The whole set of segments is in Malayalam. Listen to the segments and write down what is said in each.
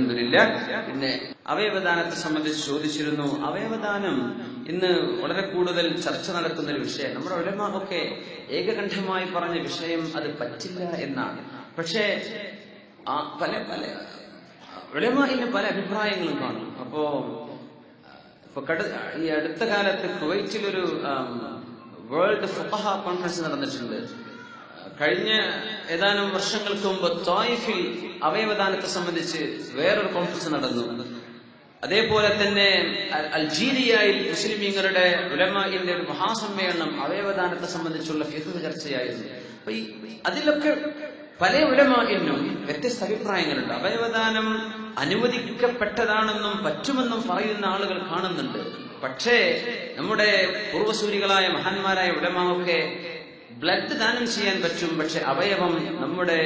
അലഹമില്ല പിന്നെ അവയവദാനത്തെ സംബന്ധിച്ച് ചോദിച്ചിരുന്നു. അവയവദാനം ഇന്ന് വളരെ കൂടുതൽ ചർച്ച നടക്കുന്ന ഒരു വിഷയം. നമ്മുടെ ഉലമാവൊക്കെ ഏകകണ്ഠമായി പറഞ്ഞ വിഷയം അത് പറ്റില്ല എന്നാണ്. പക്ഷേ ആ പല പല ഒളിമാഹിന്റെ പല അഭിപ്രായങ്ങളും കാണും. അപ്പോ ഇപ്പൊ കട ഈ അടുത്ത കാലത്ത് കുവൈറ്റിലൊരു വേൾഡ് ഫുഹ കോൺഫറൻസ് നടന്നിട്ടുണ്ട്. കഴിഞ്ഞ ഏതാനും വർഷങ്ങൾക്ക് മുമ്പ് തോയിഫിൽ അവയവദാനത്തെ സംബന്ധിച്ച് വേറൊരു കോൺഫറൻസ് നടന്നു. അതേപോലെ തന്നെ അൽജീരിയയിൽ മുസ്ലിമീങ്ങളുടെ ഉലമാന്റെ ഒരു മഹാസമ്മേളനം അവയവദാനത്തെ സംബന്ധിച്ചുള്ള ഫിഹ് ചർച്ചയായിരുന്നു. അപ്പൊ ഈ അതിലൊക്കെ പല ഉലമാനും വ്യത്യസ്ത അഭിപ്രായങ്ങളുണ്ട്. അവയവദാനം അനുവദിക്കപ്പെട്ടതാണെന്നും പറ്റുമെന്നും പറയുന്ന ആളുകൾ കാണുന്നുണ്ട്. പക്ഷേ നമ്മുടെ പൂർവസൂരികളായ മഹാന്മാരായ ഉലമാവൊക്കെ ബ്ലഡ് ദാനം ചെയ്യാൻ പറ്റും പക്ഷെ അവയവം നമ്മുടെ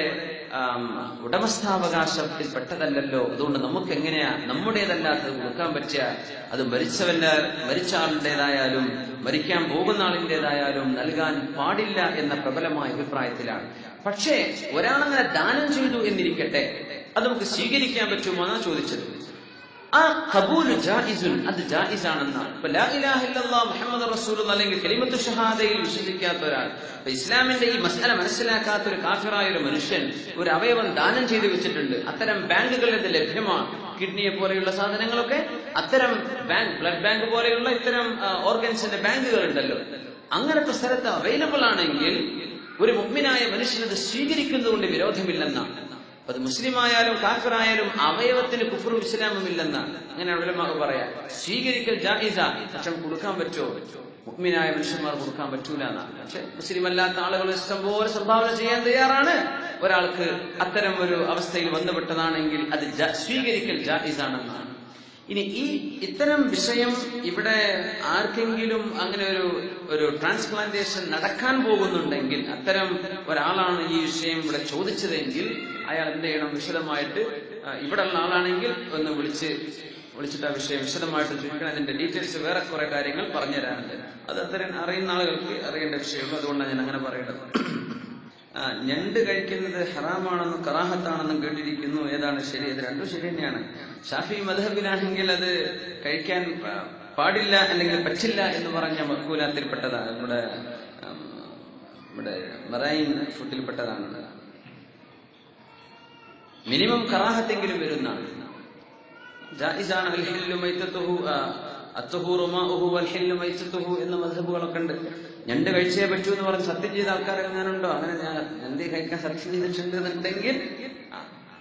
ഉടമസ്ഥാവകാശത്തിൽ പെട്ടതല്ലല്ലോ അതുകൊണ്ട് നമുക്ക് എങ്ങനെയാ നമ്മുടേതല്ലാത്തത് കൊടുക്കാൻ പറ്റുക അത് മരിച്ചവന്റെ മരിച്ച ആളിന്റെതായാലും മരിക്കാൻ പോകുന്ന ആളിന്റെതായാലും നൽകാൻ പാടില്ല എന്ന പ്രബലമായ അഭിപ്രായത്തിലാണ്. പക്ഷേ ഒരാളങ്ങനെ ദാനം ചെയ്തു എന്നിരിക്കട്ടെ അത് നമുക്ക് സ്വീകരിക്കാൻ പറ്റുമോ എന്നാണ് ചോദിച്ചത്. ആ കബൂൽ ജായിസുൻ അത് ജായിസാണെന്നാണ് ഇപ്പൊ ഇലാഹ മുഹമ്മദ് റസൂൽ അല്ലെങ്കിൽ കലിമത്തു ഷഹാദയിൽ വിശ്വസിക്കാത്ത ഒരാൾ ഇസ്ലാമിന്റെ ഈ മസല മനസ്സിലാക്കാത്ത ഒരു കാഫിറായ ഒരു മനുഷ്യൻ ഒരു അവയവം ദാനം ചെയ്തു വെച്ചിട്ടുണ്ട്. അത്തരം ബാങ്കുകളിൽ ഇത് ലഭ്യമാണ്. കിഡ്നിയെ പോലെയുള്ള സാധനങ്ങളൊക്കെ അത്തരം ബാങ്ക് ബ്ലഡ് ബാങ്ക് പോലെയുള്ള ഇത്തരം ഓർഗൻസിന്റെ ബാങ്കുകൾ ഉണ്ടല്ലോ അങ്ങനത്തെ സ്ഥലത്ത് അവൈലബിൾ ആണെങ്കിൽ ഒരു മുഗ്മിനായ മനുഷ്യനത് സ്വീകരിക്കുന്നതുകൊണ്ട് വിരോധമില്ലെന്നാണ്. അത് മുസ്ലിം ആയാലും കാഫിറായാലും അവയവത്തിന് കുഫറും ഇസ്ലാമും ഇല്ലെന്നാണ്. അങ്ങനെ ഉലമാവ് പറയാം. സ്വീകരിക്കൽ ജാഹിസ പക്ഷെ കൊടുക്കാൻ പറ്റുമോ? മുഗ്മിനായ മനുഷ്യന്മാർ കൊടുക്കാൻ പറ്റൂല എന്നാണ് പക്ഷെ മുസ്ലിം അല്ലാത്ത ആളുകൾ ഇഷ്ടം പോലെ സംഭാവന ചെയ്യാൻ തയ്യാറാണ്. ഒരാൾക്ക് അത്തരം ഒരു അവസ്ഥയിൽ വന്നുപെട്ടതാണെങ്കിൽ അത് സ്വീകരിക്കൽ ജായിസാണെന്നാണ്. ഇനി ഈ ഇത്തരം വിഷയം ഇവിടെ ആർക്കെങ്കിലും അങ്ങനെ ഒരു ഒരു ട്രാൻസ്പ്ലാന്റേഷൻ നടക്കാൻ പോകുന്നുണ്ടെങ്കിൽ അത്തരം ഒരാളാണ് ഈ വിഷയം ഇവിടെ ചോദിച്ചതെങ്കിൽ അയാൾ എന്ത് ചെയ്യണം? വിശദമായിട്ട് ഇവിടെ ഇവിടെയുള്ള ആളാണെങ്കിൽ ഒന്ന് വിളിച്ച് വിളിച്ചിട്ട് ആ വിഷയം വിശദമായിട്ട് ചോദിക്കണം. അതിന്റെ ഡീറ്റെയിൽസ് വേറെ കുറെ കാര്യങ്ങൾ പറഞ്ഞു തരാനുണ്ട് അത് അത്തരം അറിയുന്ന ആളുകൾക്ക് അറിയേണ്ട വിഷയമുള്ളൂ. അതുകൊണ്ടാണ് ഞാൻ അങ്ങനെ പറയേണ്ടത്. ആ, ഞണ്ട് കഴിക്കുന്നത് ഹറാമാണെന്നും കറാഹത്താണെന്നും കേട്ടിരിക്കുന്നു. ഏതാണ് ശരി? അത് രണ്ടും ശരി തന്നെയാണ്. ഷാഫി മധബിലാണെങ്കിൽ അത് കഴിക്കാൻ പാടില്ല അല്ലെങ്കിൽ പറ്റില്ല എന്ന് പറഞ്ഞ മക്കൂലാത്തിൽപ്പെട്ടതാണ് നമ്മുടെ നമ്മുടെ മറൈൻ ഫുഡിൽപ്പെട്ടതാണ്. മിനിമം കറാഹത്തെങ്കിലും വരുന്നതാണ് എന്ന മദ്ഹബുകളൊക്കെ ഉണ്ട്. ഞണ്ട് കഴിച്ചേ പറ്റൂ എന്ന് പറഞ്ഞ് സത്യം ചെയ്ത ആൾക്കാർ എങ്ങാനുണ്ടോ അങ്ങനെ ഞാൻ ഞണ്ട് കഴിക്കാൻ സത്യം ചെയ്തിട്ടുണ്ട് എന്നുണ്ടെങ്കിൽ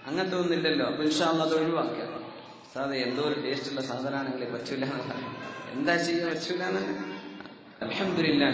അങ്ങനത്തെ ഒന്നില്ലല്ലോ അപ്പൊ ഇൻഷാള്ള അത് ഒഴിവാക്കുക സാധേ എന്തോ ഒരു ടേസ്റ്റ് ഉള്ള സാധനമാണെങ്കിൽ പറ്റൂല. എന്താ ചെയ്യാൻ പറ്റൂല അലഹമില്ലാ